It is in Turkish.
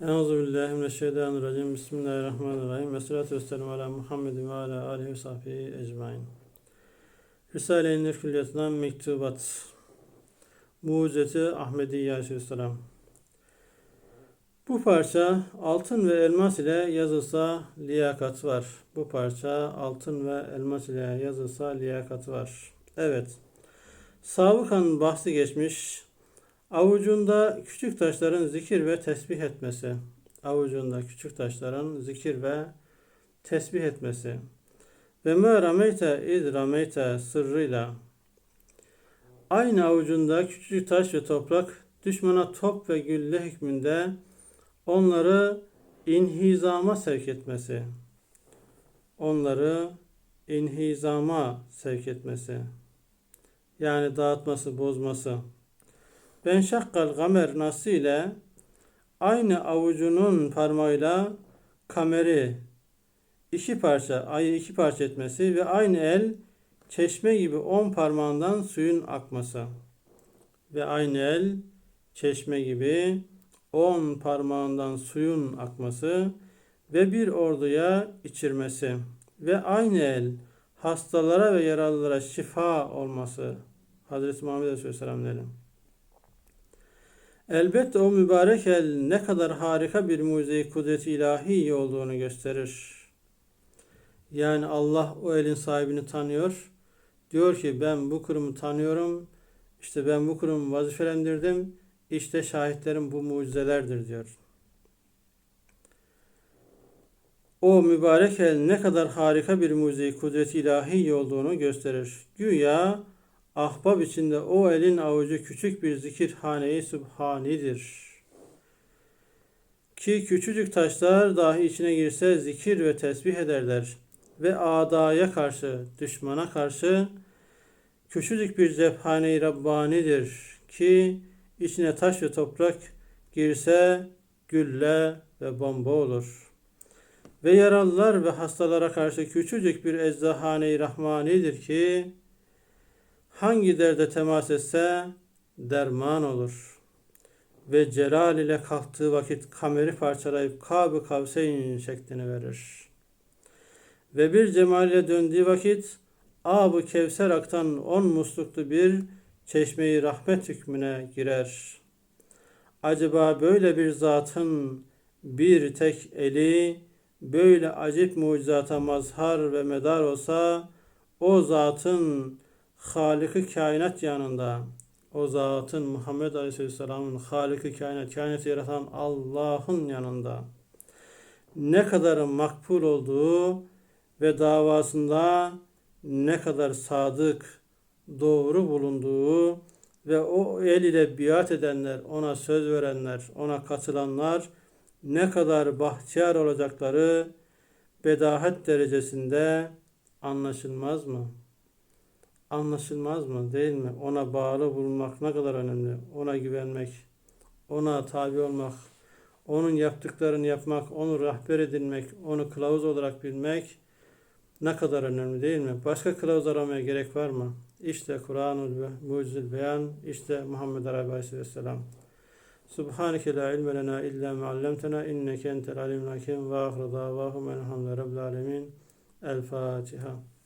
Euzu billahi mineşşeytanirracim. Bismillahirrahmanirrahim. Ve salatu vesselamu ala Muhammedin ve ala alihi ve sahbihi ecmain. Risale-i Nur Külliyatından Mektubat. Mucizeti Ahmediye Aleyhisselam. Bu parça altın ve elmas ile yazılsa liyakat var. Bu parça altın ve elmas ile yazılsa liyakat var. Evet. Sabıkan bahsi geçmiş. Avucunda küçük taşların zikir ve tesbih etmesi. Avucunda küçük taşların zikir ve tesbih etmesi. Ve me rameyte id rameyte sırrıyla. Aynı avucunda küçük taş ve toprak düşmana top ve gülle hükmünde onları inhizama sevk etmesi. Onları inhizama sevk etmesi. Yani dağıtması, bozması. Ben şakkal gamer nası ile aynı avucunun parmağıyla kameri iki parça, ayı iki parça etmesi ve aynı el çeşme gibi on parmağından suyun akması. Ve aynı el çeşme gibi on parmağından suyun akması ve bir orduya içirmesi ve aynı el hastalara ve yaralılara şifa olması. Hazreti Muhammed Aleyhisselam dedim. Elbette o mübarek el ne kadar harika bir mucize kudreti ilahi olduğunu gösterir. Yani Allah o elin sahibini tanıyor. Diyor ki ben bu kurumu tanıyorum. İşte ben bu kurumu vazifelendirdim. İşte şahitlerim bu mucizelerdir diyor. O mübarek el ne kadar harika bir mucize kudreti ilahi olduğunu gösterir. Güya ahbab içinde o elin avucu küçük bir zikirhane-i sübhanidir. Ki küçücük taşlar dahi içine girse zikir ve tesbih ederler. Ve adaya karşı, düşmana karşı küçücük bir cephane-i Rabbanidir. Ki içine taş ve toprak girse gülle ve bomba olur. Ve yaralılar ve hastalara karşı küçücük bir eczahane-i Rahmanidir ki hangi derde temas etse derman olur. Ve celal ile kalktığı vakit kameri parçalayıp kab-ı kavseyn şeklini verir. Ve bir cemal ile döndüğü vakit ab-ı kevser aktan on musluklu bir çeşmeyi rahmet hükmüne girer. Acaba böyle bir zatın bir tek eli böyle acip mucizata mazhar ve medar olsa o zatın Halık-ı kainat yanında o zatın Muhammed Aleyhisselam'ın Halık-ı kainat, kainatı yaratan Allah'ın yanında ne kadar makbul olduğu ve davasında ne kadar sadık, doğru bulunduğu ve o el ile biat edenler, ona söz verenler, ona katılanlar ne kadar bahtiyar olacakları bedahet derecesinde anlaşılmaz mı? Anlaşılmaz mı değil mi? Ona bağlı bulunmak ne kadar önemli. Ona güvenmek, ona tabi olmak, onun yaptıklarını yapmak, onu rehber edinmek, onu kılavuz olarak bilmek ne kadar önemli değil mi? Başka kılavuz aramaya gerek var mı? İşte Kur'an-ı Mucizül Beyan, işte Muhammed Aleyhisselam. Subhaneke la ilme lena illa ma allamtena inneke entel alimul hakim ve ahire davahum elhamdülillahi rabbil alemin. El Fatiha.